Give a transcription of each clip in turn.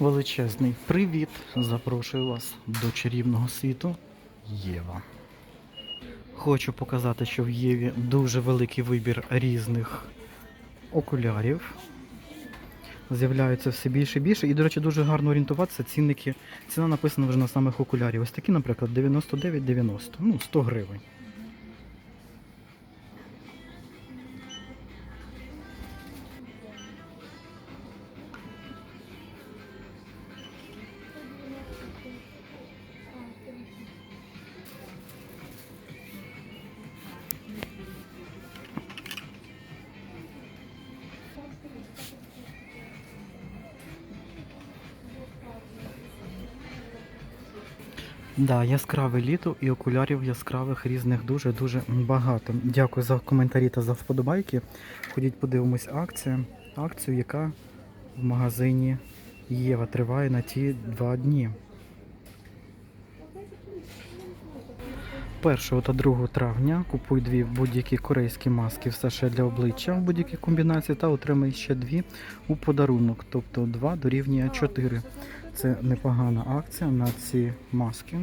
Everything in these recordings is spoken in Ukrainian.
Величезний привіт! Запрошую вас до чарівного світу Єва. Хочу показати, що в Єві дуже великий вибір різних окулярів. З'являються все більше і більше. І, до речі, дуже гарно орієнтуватися. Цінники. Ціна написана вже на самих окулярів. Ось такі, наприклад, 99,90, ну, 100 гривень. Да, яскраве літо і окулярів яскравих різних дуже-дуже багато. Дякую за коментарі та за вподобайки. Ходіть, подивимось акцію. Акцію, яка в магазині Єва триває на ті два дні. 1 та 2 травня купуй дві будь-які корейські маски все ще для обличчя в будь-якій комбінації та отримай ще дві у подарунок, тобто 2 дорівнює 4. Це непогана акція на ці маски.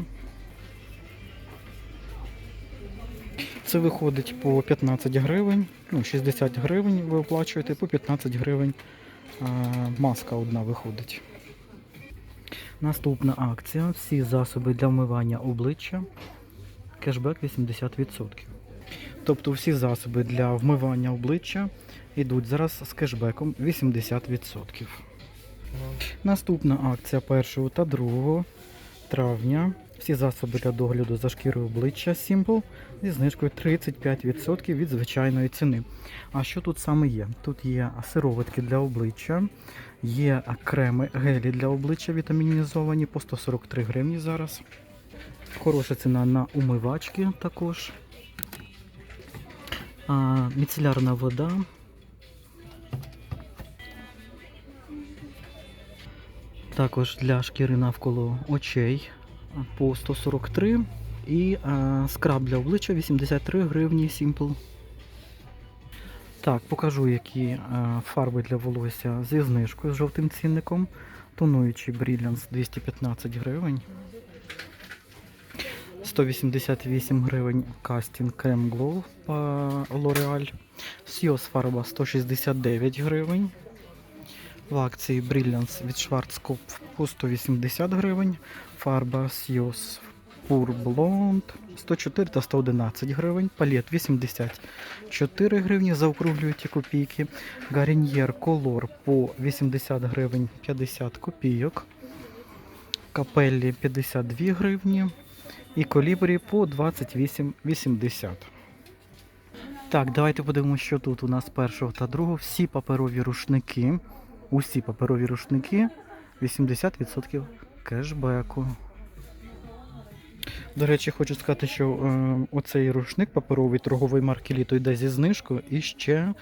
Це виходить по 15 гривень, ну 60 гривень ви оплачуєте, по 15 гривень а, маска одна виходить. Наступна акція. Всі засоби для вмивання обличчя. Кешбек 80%. Тобто всі засоби для вмивання обличчя йдуть зараз з кешбеком 80%. Наступна акція 1 та 2 травня. Всі засоби для догляду за шкірою обличчя Simple зі знижкою 35% від звичайної ціни. А що тут саме є? Тут є сироватки для обличчя, є креми, гелі для обличчя вітамінізовані по 143 гривні зараз. Хороша ціна на умивачки також. А, міцелярна вода. Також для шкіри навколо очей по 143 і а, скраб для обличчя 83 гривні Simple. Так, покажу, які а, фарби для волосся зі знижкою з жовтим цінником. Тонуючий Brilliance 215 гривень. 188 гривень кастинг Creme Glow L'Oreal. Сіос фарба 169 гривень. В акції Brilliance від Schwarzkopf по 180 гривень. Фарба Сіос Pure Blonde 104 та 111 гривень. Палет 84 гривні, заокруглюють копійки. Garnier Color по 80 гривень 50 копійок. Капеллі 52 гривні. І колібрі по 28,80. Так, давайте подивимося, що тут у нас першого та другого. Всі паперові рушники. Усі паперові рушники 80% кешбеку. До речі, хочу сказати, що е, оцей рушник паперовий торгової марки Літо йде зі знижкою і ще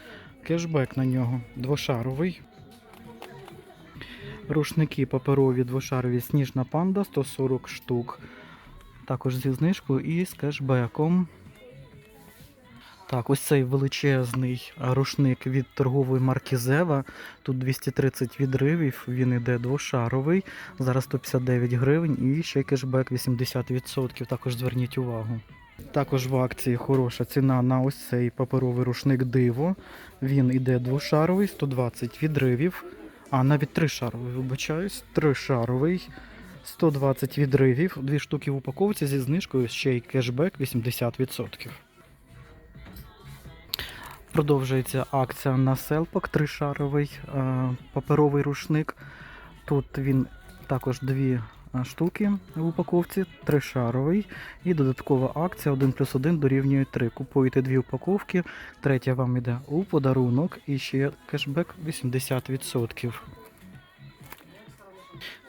кешбек на нього. Двошаровий. Рушники паперові двошарові Сніжна панда 140 штук. Також зі знижкою і з кешбеком. Так, ось цей величезний рушник від торгової марки Зева. Тут 230 відривів, він іде двошаровий. Зараз 159 гривень і ще кешбек 80%. Також зверніть увагу. Також в акції хороша ціна на ось цей паперовий рушник Диво. Він іде двошаровий, 120 відривів. А навіть тришаровий, вибачаюсь, тришаровий. 120 відривів, дві штуки в упаковці зі знижкою ще й кешбек 80%. Продовжується акція на селпак, тришаровий е, паперовий рушник. Тут він також дві е, штуки в упаковці, тришаровий. І додаткова акція 1 плюс 1 дорівнює 3. Купуєте дві упаковки, третя вам йде у подарунок і ще кешбек 80%.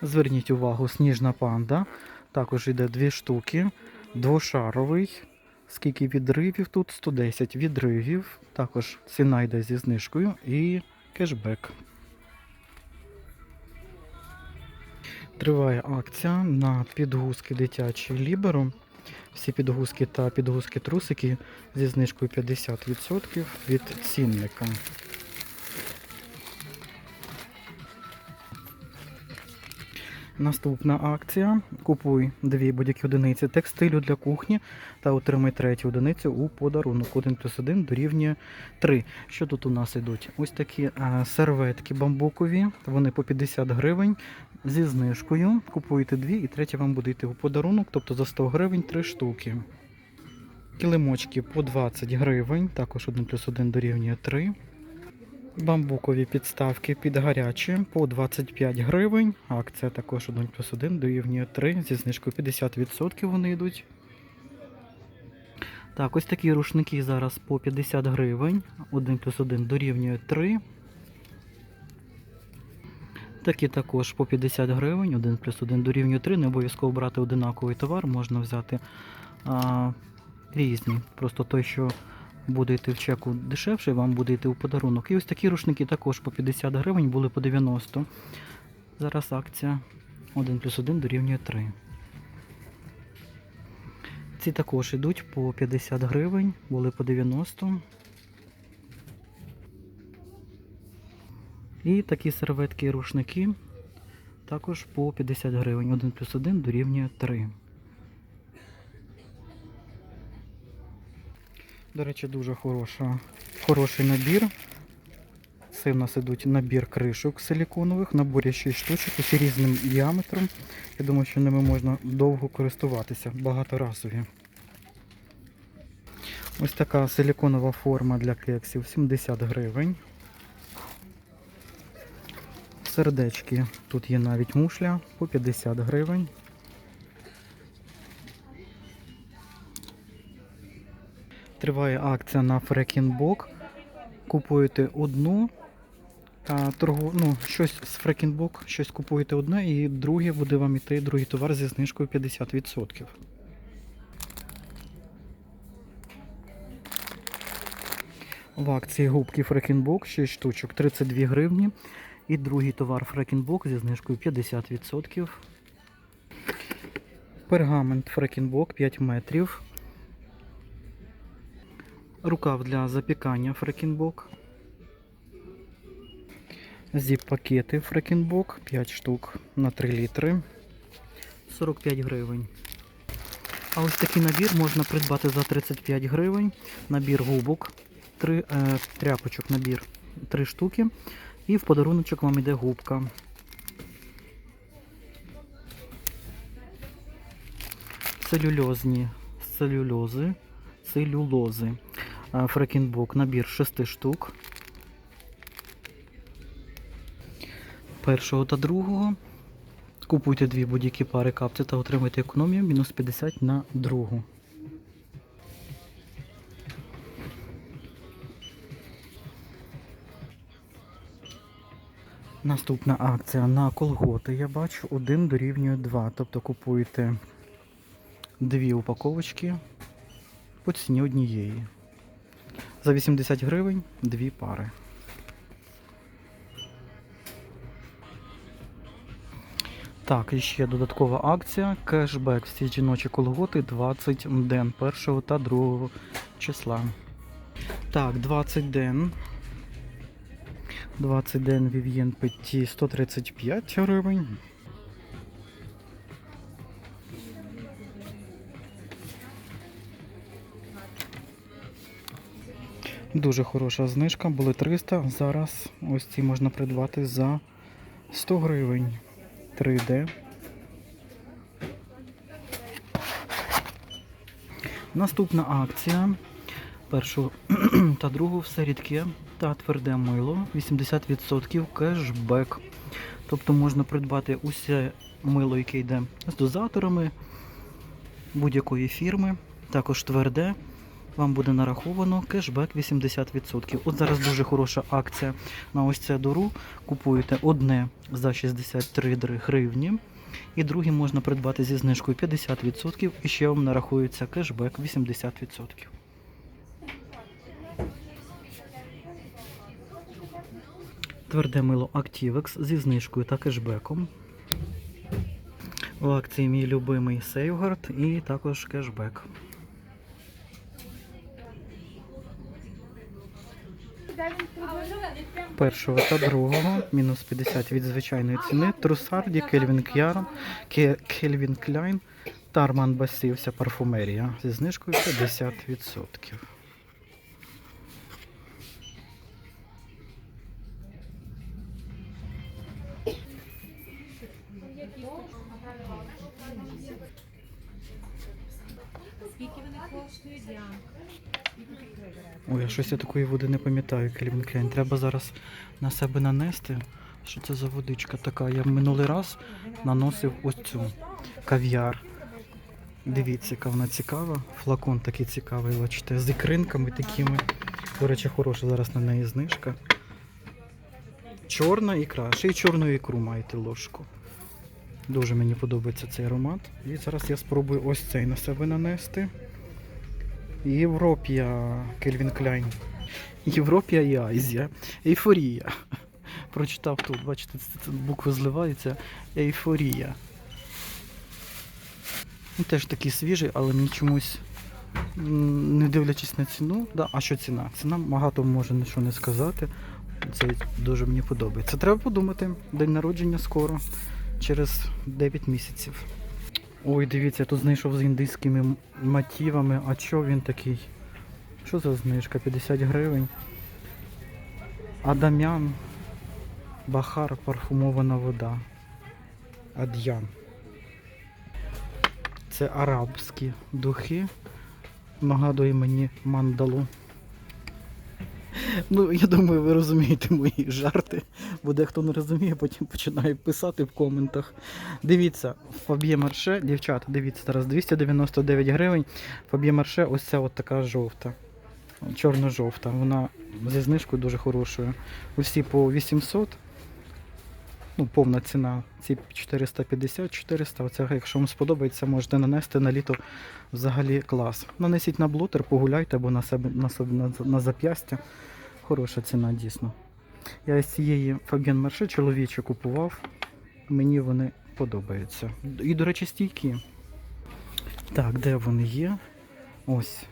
Зверніть увагу, сніжна панда. Також йде дві штуки. Двошаровий. Скільки відривів тут? 110 відривів. Також ціна йде зі знижкою і кешбек. Триває акція на підгузки дитячі Ліберу. Всі підгузки та підгузки трусики зі знижкою 50% від цінника. Наступна акція. Купуй дві будь-які одиниці текстилю для кухні та отримай третю одиницю у подарунок. 1 плюс 1 дорівнює 3. Що тут у нас йдуть? Ось такі а, серветки бамбукові. Вони по 50 гривень зі знижкою. Купуєте дві і третя вам буде йти у подарунок, тобто за 100 гривень 3 штуки. Килимочки по 20 гривень, також 1 плюс 1 дорівнює 3. Бамбукові підставки під гарячі по 25 гривень. Акція також 1 плюс 1 дорівнює 3. Зі знижкою 50% вони йдуть. Так, ось такі рушники зараз по 50 гривень. 1 плюс 1 дорівнює 3. Такі також по 50 гривень. 1 плюс 1 дорівнює 3. Не обов'язково брати одинаковий товар, можна взяти а, різні. Просто той, що буде йти в чеку дешевше, вам буде йти у подарунок. І ось такі рушники також по 50 гривень, були по 90. Зараз акція 1 плюс 1 дорівнює 3. Ці також йдуть по 50 гривень, були по 90. І такі серветки і рушники також по 50 гривень. 1 плюс 1 дорівнює 3. До речі, дуже хороша, хороший набір. Це в нас ідуть набір кришок силіконових, наборі 6 штучок, усі різним діаметром. Я думаю, що ними можна довго користуватися, багаторазові. Ось така силіконова форма для кексів 70 гривень. Сердечки, тут є навіть мушля по 50 гривень. Триває акція на Фрекінбок. Купуєте одну та торгу, ну, щось з Фрекінбок, щось купуєте одне, і друге буде вам іти другий товар зі знижкою 50%. В акції губки Фрекінбок 6 штучок 32 гривні. І другий товар Фрекінбок зі знижкою 50%. Пергамент Фрекінбок 5 метрів. Рукав для запікання Фрекінбок. Зіп-пакети Фрекінбок 5 штук на 3 літри. 45 гривень. А ось такий набір можна придбати за 35 гривень. Набір губок, 3 е, тряпочок набір 3 штуки. І в подаруночок вам іде губка. Целюльозні целюльози, целюлози. Фрекінбок набір 6 штук. Першого та другого. Купуйте дві будь-які пари капці та отримайте економію мінус 50 на другу. Наступна акція на колготи. Я бачу, один дорівнює 2. Тобто купуєте дві упаковочки по ціні однієї. За 80 гривень дві пари. Так, і ще додаткова акція. Кешбек всі жіночі колготи 20 ден 1 та 2 числа. Так, 20 ден. 20 ден Vivien Petit 135 гривень. Дуже хороша знижка, були 300, зараз ось ці можна придбати за 100 гривень. 3D. Наступна акція. Першу та другу все рідке та тверде мило. 80% кешбек. Тобто можна придбати усе мило, яке йде з дозаторами будь-якої фірми. Також тверде. Вам буде нараховано кешбек 80%. От зараз дуже хороша акція на ось це дору. Купуєте одне за 63 гривні. І друге можна придбати зі знижкою 50% і ще вам нарахується кешбек 80%. Тверде мило Activex зі знижкою та кешбеком. В акції мій любимий Сейвгард і також кешбек. Першого та другого, мінус 50 від звичайної ціни. Трусарді, Кельвін К'яром, Кельвін Кляйн та Арман Басівся парфумерія зі знижкою 50%. Щось я такої води не пам'ятаю, Кельвін Кляйн. Треба зараз на себе нанести. Що це за водичка така? Я минулий раз наносив ось цю кав'яр. Дивіться, яка вона цікава. Флакон такий цікавий, бачите, з ікринками такими. До речі, хороша зараз на неї знижка. Чорна ікра, ще й чорну ікру маєте ложку. Дуже мені подобається цей аромат. І зараз я спробую ось цей на себе нанести. Європія Кельвін Кляйн. Європія і Азія. Ейфорія. Прочитав тут, бачите, букви зливаються. Ейфорія. Ну, теж такий свіжий, але мені чомусь, не дивлячись на ціну. Да, а що ціна? Ціна багато може нічого не сказати. Це дуже мені подобається. Треба подумати. День народження скоро, через 9 місяців. Ой, дивіться, я тут знайшов з індійськими м- мотивами. А чо він такий? Що за знижка? 50 гривень. Адамян. Бахар, парфумована вода. Ад'ян. Це арабські духи. Нагадує мені мандалу. Ну, я думаю, ви розумієте мої жарти. Бо дехто не розуміє, потім починає писати в коментах. Дивіться, Фаб'є Марше, дівчата, дивіться, зараз 299 гривень. Фаб'є Марше, ось ця от така жовта. Чорно-жовта. Вона зі знижкою дуже хорошою. Усі по 800. Ну, повна ціна. Ці 450-400. Оце, якщо вам сподобається, можете нанести на літо взагалі клас. Нанесіть на блотер, погуляйте або на себе на, на, на зап'ястя. Хороша ціна, дійсно. Я із цієї Фаб'єн Марше чоловіче купував. Мені вони подобаються. І, до речі, стійкі. Так, де вони є? Ось.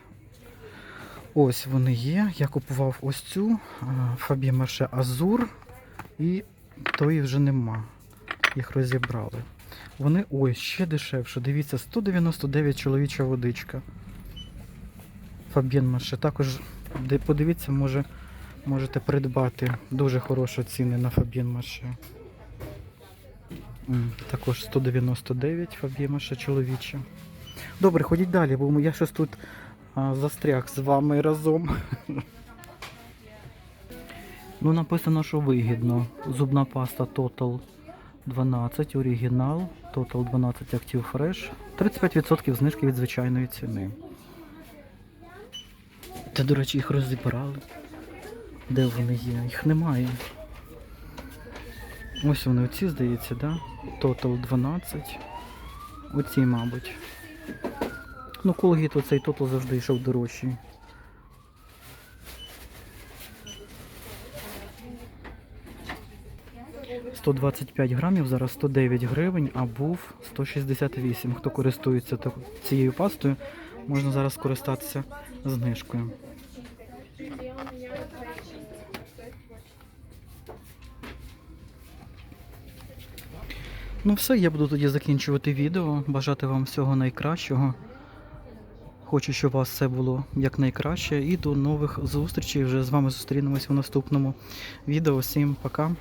Ось вони є. Я купував ось цю Фаб'є Марше Азур. І тої вже нема. Їх розібрали. Вони, ой, ще дешевше. Дивіться, 199 чоловіча водичка. Фаб'єн Марше. Також подивіться, може, можете придбати. Дуже хороші ціни на Фаб'єн Марше. Також 199 Фаб'єн Марше чоловіче. Добре, ходіть далі, бо я щось тут а, застряг з вами разом. Ну, написано, що вигідно. Зубна паста Total 12, оригінал, Total 12 Active Fresh. 35% знижки від звичайної ціни. Та, до речі, їх розібрали. Де вони є? Їх немає. Ось вони оці, здається, да? Total 12. Оці, мабуть. Ну, Колгіт оцей Total завжди йшов дорожчий. «125 грамів, зараз 109 гривень, а був 168. Хто користується цією пастою, можна зараз скористатися знижкою. Ну все, я буду тоді закінчувати відео. Бажати вам всього найкращого. Хочу, щоб у вас все було якнайкраще. І до нових зустрічей. Вже з вами зустрінемось у наступному відео. Всім пока.